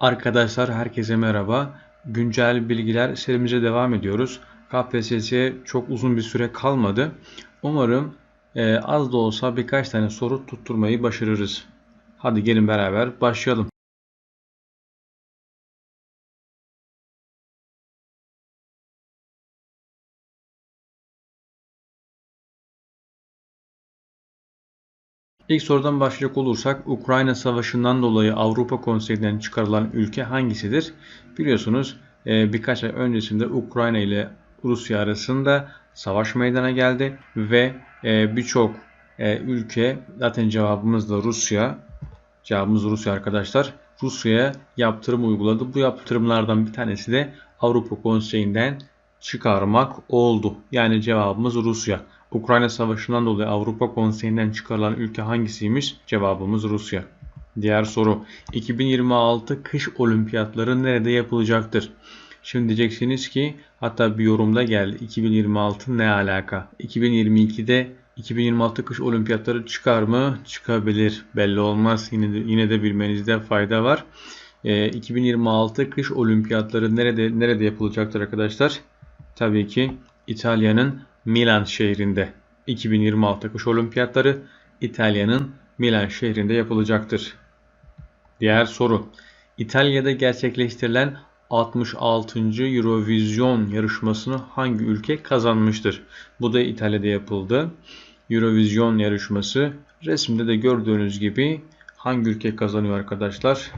Arkadaşlar herkese merhaba. Güncel bilgiler serimize devam ediyoruz. KPSS'ye çok uzun bir süre kalmadı. Umarım e, az da olsa birkaç tane soru tutturmayı başarırız. Hadi gelin beraber başlayalım. İlk sorudan başlayacak olursak Ukrayna Savaşı'ndan dolayı Avrupa Konseyi'nden çıkarılan ülke hangisidir? Biliyorsunuz e, birkaç ay öncesinde Ukrayna ile Rusya arasında savaş meydana geldi ve e, birçok e, ülke zaten cevabımız da Rusya. Cevabımız Rusya arkadaşlar. Rusya'ya yaptırım uyguladı. Bu yaptırımlardan bir tanesi de Avrupa Konseyi'nden çıkarmak oldu. Yani cevabımız Rusya. Ukrayna Savaşı'ndan dolayı Avrupa Konseyi'nden çıkarılan ülke hangisiymiş? Cevabımız Rusya. Diğer soru. 2026 kış olimpiyatları nerede yapılacaktır? Şimdi diyeceksiniz ki hatta bir yorumda geldi. 2026 ne alaka? 2022'de 2026 kış olimpiyatları çıkar mı? Çıkabilir. Belli olmaz. Yine de, yine de bilmenizde fayda var. E, 2026 kış olimpiyatları nerede nerede yapılacaktır arkadaşlar? Tabii ki İtalya'nın Milan şehrinde 2026 kış olimpiyatları İtalya'nın Milan şehrinde yapılacaktır. Diğer soru. İtalya'da gerçekleştirilen 66. Eurovision yarışmasını hangi ülke kazanmıştır? Bu da İtalya'da yapıldı. Eurovision yarışması resimde de gördüğünüz gibi hangi ülke kazanıyor arkadaşlar?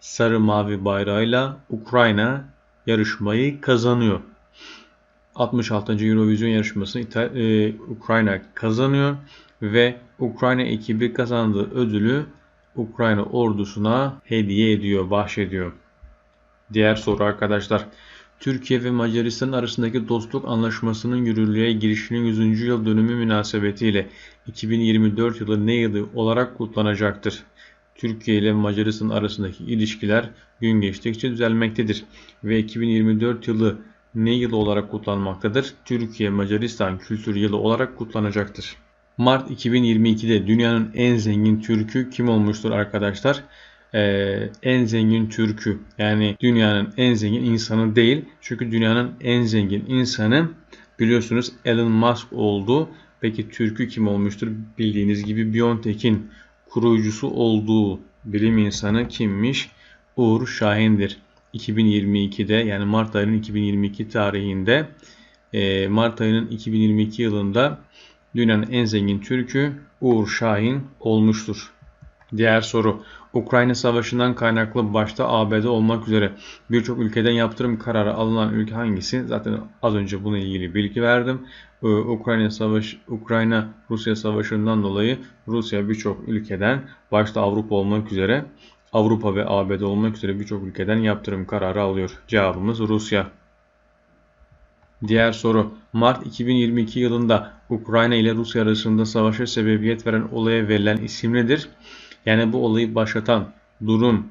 Sarı mavi bayrağıyla Ukrayna yarışmayı kazanıyor. 66. Eurovision yarışmasını İtal e, Ukrayna kazanıyor ve Ukrayna ekibi kazandığı ödülü Ukrayna ordusuna hediye ediyor, bahşediyor. Diğer soru arkadaşlar. Türkiye ve Macaristan arasındaki dostluk anlaşmasının yürürlüğe girişinin 100. yıl dönümü münasebetiyle 2024 yılı ne yılı olarak kutlanacaktır? Türkiye ile Macaristan arasındaki ilişkiler gün geçtikçe düzelmektedir ve 2024 yılı ne yılı olarak kutlanmaktadır? Türkiye Macaristan Kültür Yılı olarak kutlanacaktır. Mart 2022'de dünyanın en zengin Türk'ü kim olmuştur arkadaşlar? Ee, en zengin Türk'ü yani dünyanın en zengin insanı değil. Çünkü dünyanın en zengin insanı biliyorsunuz Elon Musk oldu. Peki Türk'ü kim olmuştur? Bildiğiniz gibi Biontech'in kurucusu olduğu bilim insanı kimmiş? Uğur Şahin'dir. 2022'de yani Mart ayının 2022 tarihinde e, Mart ayının 2022 yılında dünyanın en zengin Türk'ü Uğur Şahin olmuştur. Diğer soru. Ukrayna Savaşı'ndan kaynaklı başta ABD olmak üzere birçok ülkeden yaptırım kararı alınan ülke hangisi? Zaten az önce bununla ilgili bilgi verdim. Ee, Ukrayna Savaş Ukrayna Rusya Savaşı'ndan dolayı Rusya birçok ülkeden başta Avrupa olmak üzere Avrupa ve ABD olmak üzere birçok ülkeden yaptırım kararı alıyor. Cevabımız Rusya. Diğer soru. Mart 2022 yılında Ukrayna ile Rusya arasında savaşa sebebiyet veren olaya verilen isim nedir? Yani bu olayı başlatan durum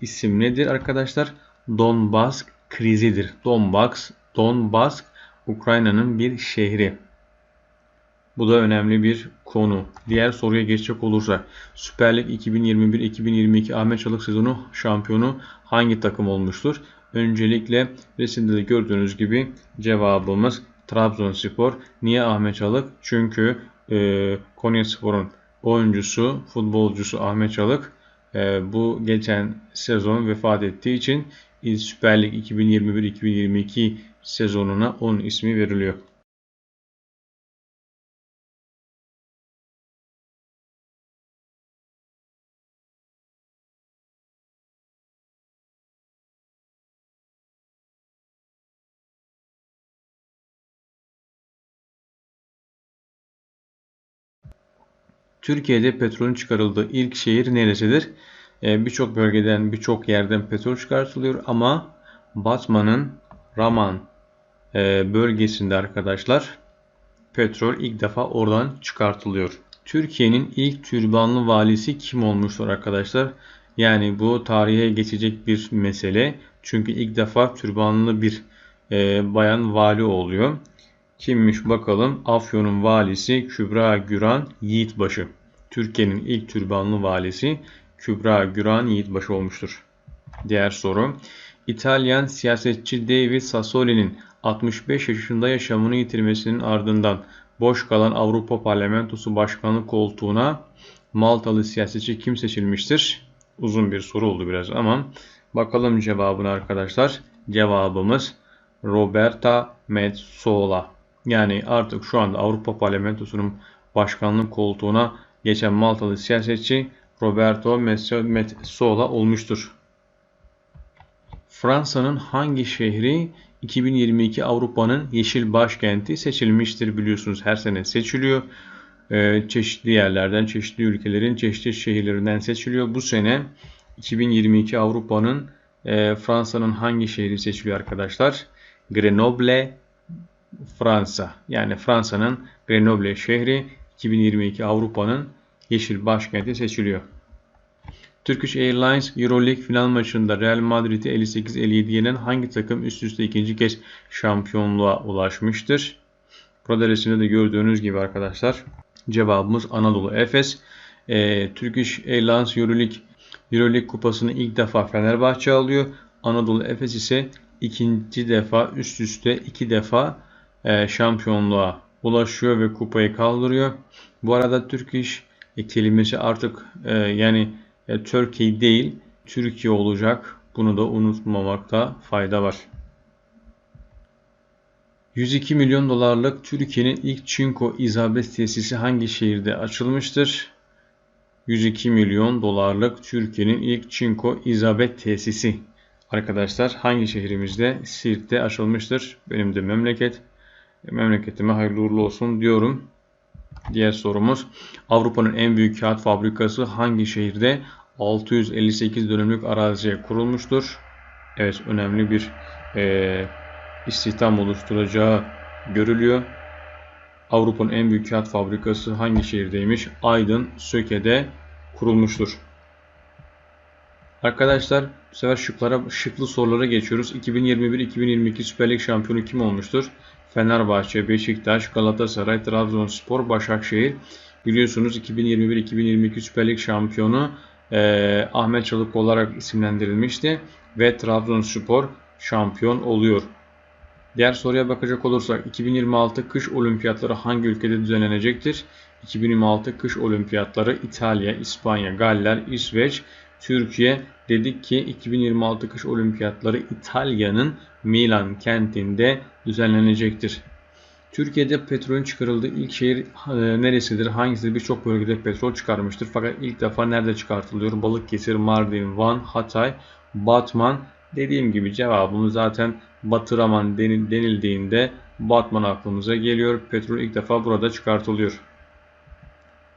isim nedir arkadaşlar? Donbass krizidir. Donbass, Donbass Ukrayna'nın bir şehri. Bu da önemli bir konu. Diğer soruya geçecek olursa Süper Lig 2021-2022 Ahmet Çalık sezonu şampiyonu hangi takım olmuştur? Öncelikle resimde de gördüğünüz gibi cevabımız Trabzonspor. Niye Ahmet Çalık? Çünkü e, Konyaspor'un oyuncusu, futbolcusu Ahmet Çalık e, bu geçen sezon vefat ettiği için Süper Lig 2021-2022 sezonuna onun ismi veriliyor. Türkiye'de petrolün çıkarıldığı ilk şehir neresidir? Ee, birçok bölgeden, birçok yerden petrol çıkartılıyor ama Batman'ın Raman e, bölgesinde arkadaşlar petrol ilk defa oradan çıkartılıyor. Türkiye'nin ilk türbanlı valisi kim olmuştur arkadaşlar? Yani bu tarihe geçecek bir mesele. Çünkü ilk defa türbanlı bir e, bayan vali oluyor. Kimmiş bakalım? Afyon'un valisi Kübra Güran Yiğitbaşı. Türkiye'nin ilk türbanlı valisi Kübra Güran Yiğitbaşı olmuştur. Diğer soru. İtalyan siyasetçi David Sassoli'nin 65 yaşında yaşamını yitirmesinin ardından boş kalan Avrupa Parlamentosu Başkanlık koltuğuna Maltalı siyasetçi kim seçilmiştir? Uzun bir soru oldu biraz ama bakalım cevabını arkadaşlar. Cevabımız Roberta Metsola. Yani artık şu anda Avrupa Parlamentosu'nun başkanlık koltuğuna geçen Maltalı siyasetçi Roberto Metsola olmuştur. Fransa'nın hangi şehri 2022 Avrupa'nın yeşil başkenti seçilmiştir biliyorsunuz her sene seçiliyor. Ee, çeşitli yerlerden, çeşitli ülkelerin çeşitli şehirlerinden seçiliyor. Bu sene 2022 Avrupa'nın e, Fransa'nın hangi şehri seçiliyor arkadaşlar? Grenoble, Fransa. Yani Fransa'nın Grenoble şehri 2022 Avrupa'nın yeşil başkenti seçiliyor. Turkish Airlines Euroleague final maçında Real Madrid'i 58-57 yenen hangi takım üst üste ikinci kez şampiyonluğa ulaşmıştır? Burada resimde de gördüğünüz gibi arkadaşlar cevabımız Anadolu Efes. E, Turkish Airlines Euroleague, Euroleague kupasını ilk defa Fenerbahçe alıyor. Anadolu Efes ise ikinci defa üst üste iki defa e, şampiyonluğa ulaşıyor ve kupayı kaldırıyor. Bu arada Turkish e, kelimesi artık e, yani Türkiye değil Türkiye olacak. Bunu da unutmamakta fayda var. 102 milyon dolarlık Türkiye'nin ilk çinko izabet tesisi hangi şehirde açılmıştır? 102 milyon dolarlık Türkiye'nin ilk çinko izabet tesisi arkadaşlar hangi şehrimizde? Siirt'te açılmıştır. Benim de memleket. Memleketime hayırlı uğurlu olsun diyorum. Diğer sorumuz Avrupa'nın en büyük kağıt fabrikası hangi şehirde 658 dönümlük araziye kurulmuştur? Evet önemli bir e, istihdam oluşturacağı görülüyor. Avrupa'nın en büyük kağıt fabrikası hangi şehirdeymiş? Aydın, Söke'de kurulmuştur. Arkadaşlar bu sefer şıklara, şıklı sorulara geçiyoruz. 2021-2022 Süper Lig şampiyonu kim olmuştur? Fenerbahçe, Beşiktaş, Galatasaray, Trabzonspor, Başakşehir. Biliyorsunuz 2021-2022 Süper Lig şampiyonu e, Ahmet Çalık olarak isimlendirilmişti ve Trabzonspor şampiyon oluyor. Diğer soruya bakacak olursak 2026 kış olimpiyatları hangi ülkede düzenlenecektir? 2026 kış olimpiyatları İtalya, İspanya, Galler, İsveç, Türkiye dedik ki 2026 kış olimpiyatları İtalya'nın Milan kentinde düzenlenecektir. Türkiye'de petrolün çıkarıldığı ilk şehir e, neresidir? Hangisidir? Birçok bölgede petrol çıkarmıştır. Fakat ilk defa nerede çıkartılıyor? Balıkesir, Mardin, Van, Hatay, Batman. Dediğim gibi cevabımız zaten Batıraman denildiğinde Batman aklımıza geliyor. Petrol ilk defa burada çıkartılıyor.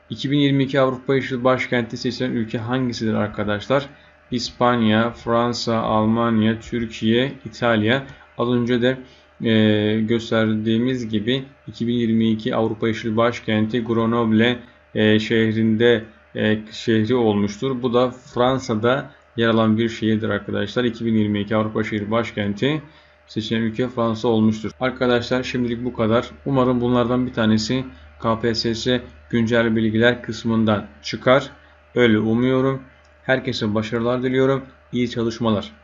2022 Avrupa Yeşil Başkenti seçilen ülke hangisidir arkadaşlar? İspanya, Fransa, Almanya, Türkiye, İtalya. Az önce de e, gösterdiğimiz gibi 2022 Avrupa Yeşil Başkenti Grenoble e, şehrinde e, şehri olmuştur. Bu da Fransa'da yer alan bir şehirdir arkadaşlar. 2022 Avrupa Şehir Başkenti seçilen ülke Fransa olmuştur. Arkadaşlar şimdilik bu kadar. Umarım bunlardan bir tanesi KPSS güncel bilgiler kısmından çıkar. Öyle umuyorum. Herkese başarılar diliyorum. İyi çalışmalar.